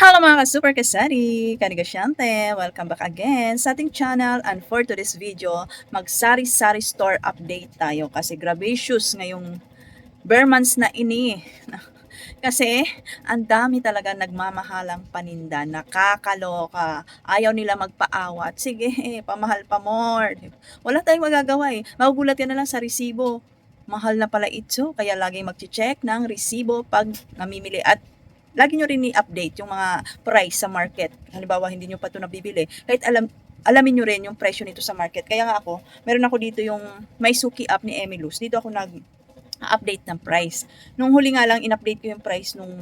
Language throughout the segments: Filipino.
Hello mga ka-super kasari! Kanigasyante! Welcome back again sa ating channel and for today's video, mag-sari-sari store update tayo kasi gracious ngayong bare months na ini. Kasi ang dami talaga nagmamahalang paninda, nakakaloka, ayaw nila magpaawat. Sige, pamahal pa more. Wala tayong magagawa eh. Magugulat ka na lang sa resibo. Mahal na pala ito, kaya lagi mag-check ng resibo pag namimili at lagi nyo rin i-update yung mga price sa market. Halimbawa, hindi nyo pa ito nabibili. Kahit alam, alamin nyo rin yung presyo nito sa market. Kaya nga ako, meron ako dito yung may suki app ni Emilus. Dito ako nag update ng price. Nung huli nga lang, in-update ko yung price nung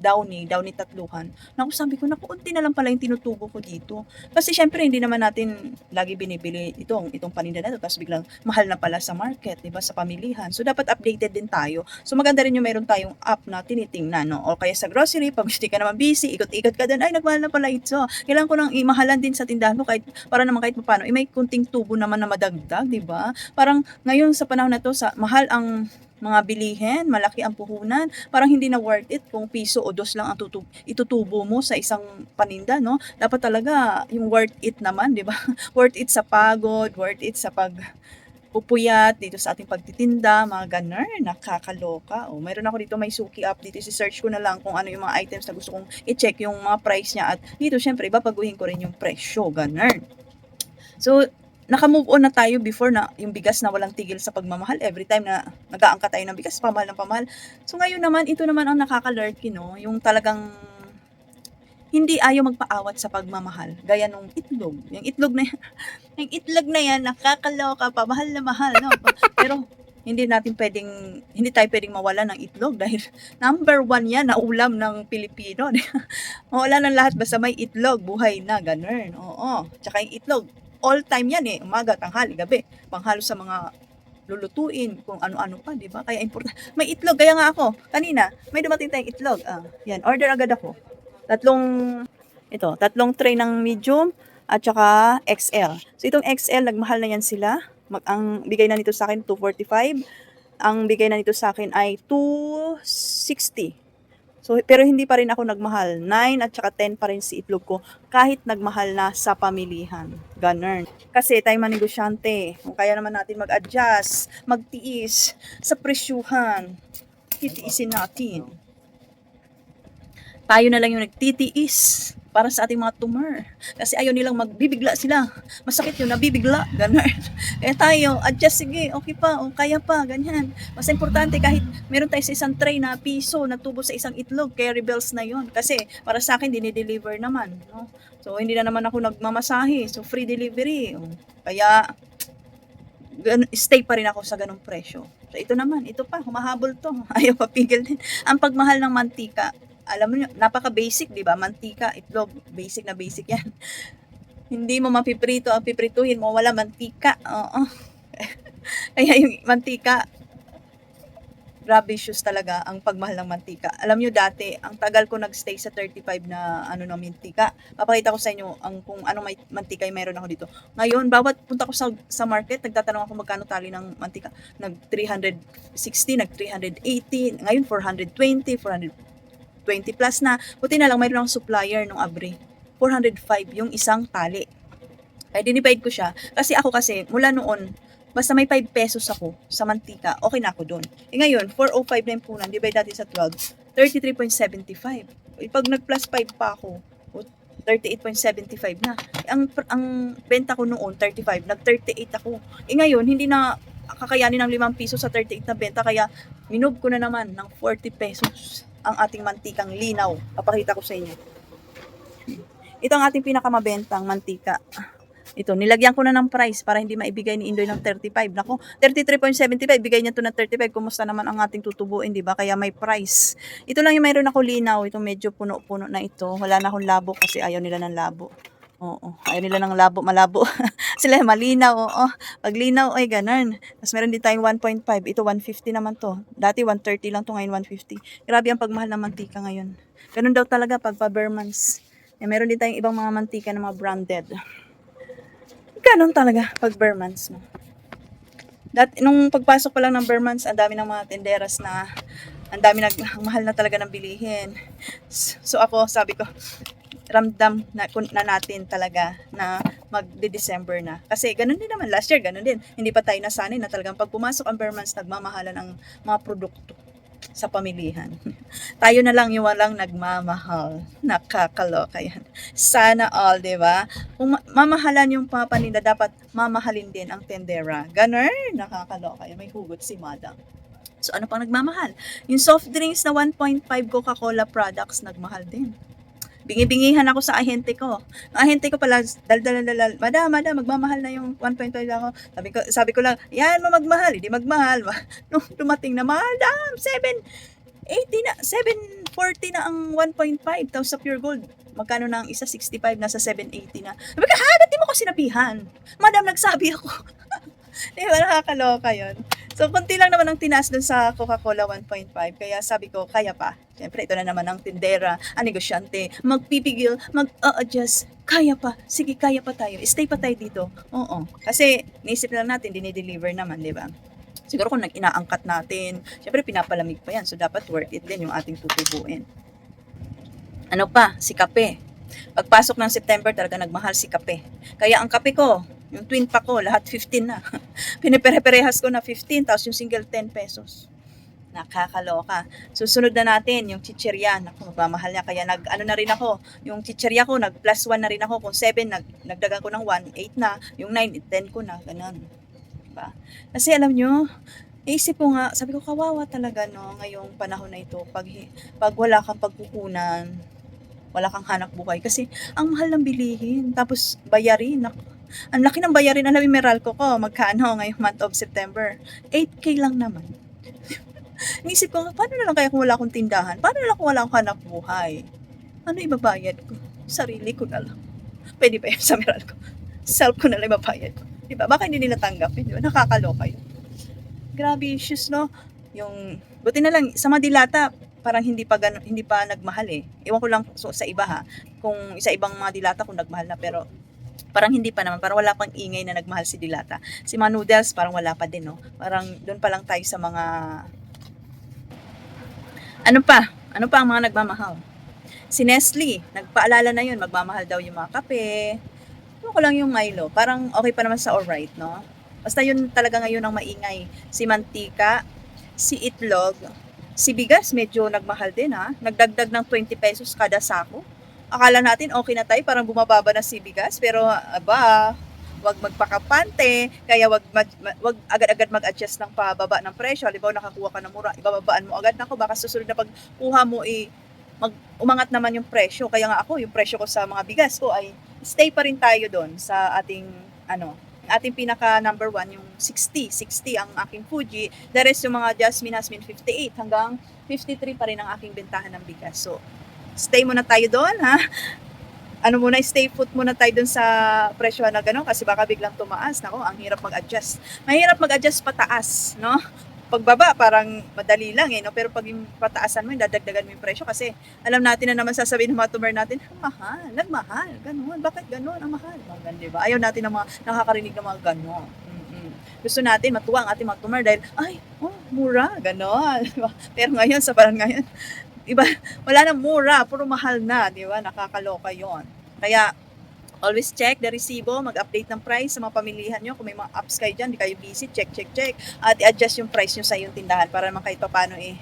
Downy, Downy tatluhan. Naku, sabi ko, naku, unti na lang pala yung tinutubo ko dito. Kasi syempre, hindi naman natin lagi binibili itong, itong paninda na ito. Tapos biglang mahal na pala sa market, di ba, sa pamilihan. So, dapat updated din tayo. So, maganda rin yung meron tayong app na tinitingnan, no? O kaya sa grocery, pag hindi ka naman busy, ikot-ikot ka din, ay, nagmahal na pala ito. Kailangan ko nang imahalan din sa tindahan ko kahit, para naman kahit paano, eh, may kunting tubo naman na madagdag, di ba? Parang ngayon sa panahon na to, sa, mahal ang mga bilihin, malaki ang puhunan, parang hindi na worth it kung piso o dos lang ang tutub- itutubo mo sa isang paninda, no? Dapat talaga yung worth it naman, di ba? worth it sa pagod, worth it sa pag pupuyat dito sa ating pagtitinda, mga ganun, nakakaloka. O, mayroon ako dito may suki up dito, si-search ko na lang kung ano yung mga items na gusto kong i-check yung mga price niya at dito syempre ibabaguhin ko rin yung presyo, ganun. So, naka-move on na tayo before na yung bigas na walang tigil sa pagmamahal. Every time na nag-aangka tayo ng bigas, pamahal ng pamahal. So ngayon naman, ito naman ang nakaka-lurky, no? Yung talagang hindi ayaw magpaawat sa pagmamahal. Gaya nung itlog. Yung itlog na yan, yung itlog na yan, nakakaloka pa, mahal na mahal, no? Pero hindi natin pwedeng, hindi tayo pwedeng mawala ng itlog dahil number one yan na ulam ng Pilipino. mawala ng lahat basta may itlog, buhay na, ganun. Oo. Tsaka yung itlog, all time yan eh. Umaga, tanghali, gabi. Panghalo sa mga lulutuin, kung ano-ano pa, di ba? Kaya important. May itlog, kaya nga ako, kanina, may dumating tayong itlog. Ah, yan, order agad ako. Tatlong, ito, tatlong tray ng medium at saka XL. So itong XL, nagmahal na yan sila. Mag, ang bigay na nito sa akin, 245. Ang bigay na nito sa akin ay 260. So, pero hindi pa rin ako nagmahal. 9 at saka 10 pa rin si itlog ko kahit nagmahal na sa pamilihan. Ganun. Kasi tayo manegosyante. Kung kaya naman natin mag-adjust, magtiis sa presyuhan. Titiisin natin. Tayo na lang yung nagtitiis para sa ating mga tumor. Kasi ayaw nilang magbibigla sila. Masakit yun, nabibigla. Ganun. Kaya tayo, adjust sige, okay pa, o kaya pa, ganyan. Mas importante kahit meron tayo sa isang tray na piso na tubo sa isang itlog, kaya rebels na yon Kasi para sa akin, dinideliver naman. No? So, hindi na naman ako nagmamasahe. So, free delivery. O, Kaya, stay pa rin ako sa ganong presyo. So, ito naman, ito pa, humahabol to. Ayaw papigil din. Ang pagmahal ng mantika, alam mo napaka-basic, di ba? Mantika, itlog, basic na basic yan. Hindi mo mapiprito ang piprituhin mo, wala mantika. Oo. Kaya yung mantika, grabe issues talaga ang pagmahal ng mantika. Alam nyo dati, ang tagal ko nagstay sa 35 na ano na mantika. Papakita ko sa inyo ang kung anong may mantika yung meron ako dito. Ngayon, bawat punta ko sa, sa market, nagtatanong ako magkano tali ng mantika. Nag 360, nag 380, ngayon 420, 420 plus na. Buti na lang mayroon akong supplier nung Abre. 405 yung isang tali. Kaya dinivide ko siya. Kasi ako kasi, mula noon, basta may 5 pesos ako sa mantika, okay na ako doon. E ngayon, 405 na yung punan, divide natin sa 12, 33.75. E pag nag-plus 5 pa ako, o, 38.75 na. E ang, ang benta ko noon, 35, nag-38 ako. E ngayon, hindi na kakayanin ng 5 piso sa 38 na benta, kaya minove ko na naman ng 40 pesos ang ating mantikang linaw. Papakita ko sa inyo. Ito ang ating pinakamabentang mantika. Ito, nilagyan ko na ng price para hindi maibigay ni Indoy ng 35. Nako, 33.75, bigay niya to ng 35. Kumusta naman ang ating tutubuin, di ba? Kaya may price. Ito lang yung mayroon ako linaw. Itong medyo puno-puno na ito. Wala na akong labo kasi ayaw nila ng labo. Oo, ayaw nila ng labo, malabo. Sila malinaw, oo. Pag linaw, ay ganun. Tapos meron din tayong 1.5. Ito 150 naman to. Dati 130 lang to, ngayon 150. Grabe ang pagmahal ng mantika ngayon. Ganun daw talaga pag pa Bermans. Eh, meron din tayong ibang mga mantika na mga branded. Ganon talaga pag Bermans mo. Dat, nung pagpasok pa lang ng Bermans, ang dami ng mga tenderas na ang dami nag mahal na talaga ng bilihin. So ako, sabi ko, ramdam na, na natin talaga na magde-December na. Kasi ganun din naman, last year ganun din. Hindi pa tayo nasanay na talagang pag pumasok ang months, nagmamahalan ang mga produkto sa pamilihan. tayo na lang yung walang nagmamahal. Nakakaloka yan. Sana all, di ba? Kung ma- mamahalan yung mga paninda, dapat mamahalin din ang tendera. Ganun, nakakaloka yan. May hugot si madam. So ano pang nagmamahal? Yung soft drinks na 1.5 Coca-Cola products, nagmahal din. Bingi-bingihan ako sa ahente ko. Ang ahente ko pala, dal-dal-dal, madam, madam, magmamahal na yung 1.5 ako. Sabi ko, sabi ko lang, yan mo magmahal, hindi magmahal. Nung dumating na, madam, 780 na, 740 na ang 1.5, tapos sa pure gold, magkano na ang isa, 65, nasa 780 na. Sabi ko, ha, ba't di mo ko sinabihan? Madam, nagsabi ako. Di ba, nakakaloka yun. So, konti lang naman ang tinaas dun sa Coca-Cola 1.5. Kaya sabi ko, kaya pa. Siyempre, ito na naman ang tindera, ang negosyante, magpipigil, mag-adjust. Kaya pa. Sige, kaya pa tayo. Stay pa tayo dito. Oo. Kasi, naisip lang natin, dinideliver naman, di ba? Siguro kung nag-inaangkat natin, siyempre pinapalamig pa yan. So, dapat worth it din yung ating tutubuin. Ano pa? Si kape. Pagpasok ng September, talaga nagmahal si kape. Kaya ang kape ko, yung twin pa ko, lahat 15 na. Pinipere-perehas ko na 15, tapos yung single 10 pesos. Nakakaloka. Susunod na natin yung chichirya. Naku, magmamahal niya. Kaya nag, ano na rin ako, yung chichirya ko, nag plus 1 na rin ako. Kung 7, nag, nagdagan ko ng 1, 8 na. Yung 9, 10 ko na. Ganun. Diba? Kasi alam nyo, Isip ko nga, sabi ko kawawa talaga no ngayong panahon na ito pag pag wala kang pagkukunan, wala kang hanap buhay kasi ang mahal ng bilihin tapos bayarin. Ang laki ng bayarin alam mo Meralco ko magkano ngayong month of September. 8k lang naman. Nisip ko, paano na lang kaya kung wala akong tindahan? Paano na lang kung wala akong hanap buhay? Ano ibabayad ko? Sarili ko na lang. Pwede pa yun sa Meralco. Self ko na lang ibabayad ko. Diba? Baka hindi nila tanggapin. Diba? Nakakaloka yun. Grabe issues, no? Yung, buti na lang, sa Madilata, parang hindi pa gano, hindi pa nagmahal eh. Ewan ko lang so, sa iba ha. Kung sa ibang mga dilata kung nagmahal na pero parang hindi pa naman, parang wala pang ingay na nagmahal si Dilata. Si mga noodles, parang wala pa din, no? Parang doon pa lang tayo sa mga... Ano pa? Ano pa ang mga nagmamahal? Si Nestle, nagpaalala na yun, magmamahal daw yung mga kape. Ano ko lang yung Milo, parang okay pa naman sa alright, no? Basta yun talaga ngayon ang maingay. Si mantika, si itlog, si bigas medyo nagmahal din ha. Nagdagdag ng 20 pesos kada sako. Akala natin okay na tayo, parang bumababa na si bigas. Pero aba, wag magpakapante, kaya wag, mag, wag agad-agad mag-adjust ng pababa ng presyo. Halimbawa nakakuha ka ng mura, ibababaan mo agad. Nako, baka susunod na pagkuha mo i mag umangat naman yung presyo. Kaya nga ako, yung presyo ko sa mga bigas ko ay stay pa rin tayo doon sa ating ano, ating pinaka number one, yung 60. 60 ang aking Fuji. The rest yung mga Jasmine Hasmin 58 hanggang 53 pa rin ang aking bentahan ng bigas. So, stay muna tayo doon, ha? Ano muna, stay put muna tayo doon sa presyo na gano'n kasi baka biglang tumaas. Nako, ang hirap mag-adjust. Mahirap mag-adjust pataas, no? Pagbaba, parang madali lang eh, no? Pero pag yung pataasan mo, dadagdagan mo yung presyo kasi alam natin na naman sasabihin ng mga tumer natin, ang mahal, nagmahal, ganun, bakit ganun, ang mahal, ganun, diba? Ayaw natin ng mga nakakarinig ng mga ganun. Mm-mm. Gusto natin matuwa ang ating mga tumer dahil, ay, oh, mura, ganun. Diba? Pero ngayon, sa parang ngayon, iba, wala nang mura, puro mahal na, di ba? Nakakaloka yon. Kaya, always check the resibo, mag-update ng price sa mga pamilihan nyo. Kung may mga apps kayo dyan, di kayo busy, check, check, check. At i-adjust yung price nyo sa iyong tindahan para naman kahit paano eh,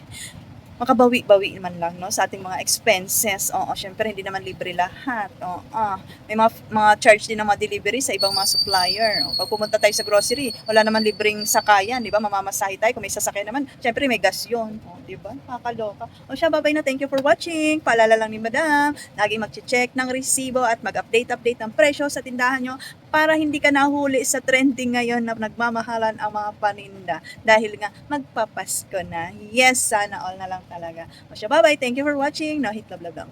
makabawi-bawi naman lang no sa ating mga expenses. Oo, syempre hindi naman libre lahat. Oo. May mga mga charge din ng mga delivery sa ibang mga supplier. O, pag pumunta tayo sa grocery, wala naman libreng sakayan, di ba? Mamamasahe tayo kung may sasakyan naman. Syempre may gas 'yon. O, di ba? Nakakaloka. O siya, bye na. Thank you for watching. Paalala lang ni Madam, lagi magche-check ng resibo at mag-update-update ng presyo sa tindahan nyo para hindi ka nahuli sa trending ngayon na nagmamahalan ang mga paninda dahil nga magpapasko na. Yes, sana all na lang talaga. O bye-bye. Thank you for watching. No, hit love, love, love.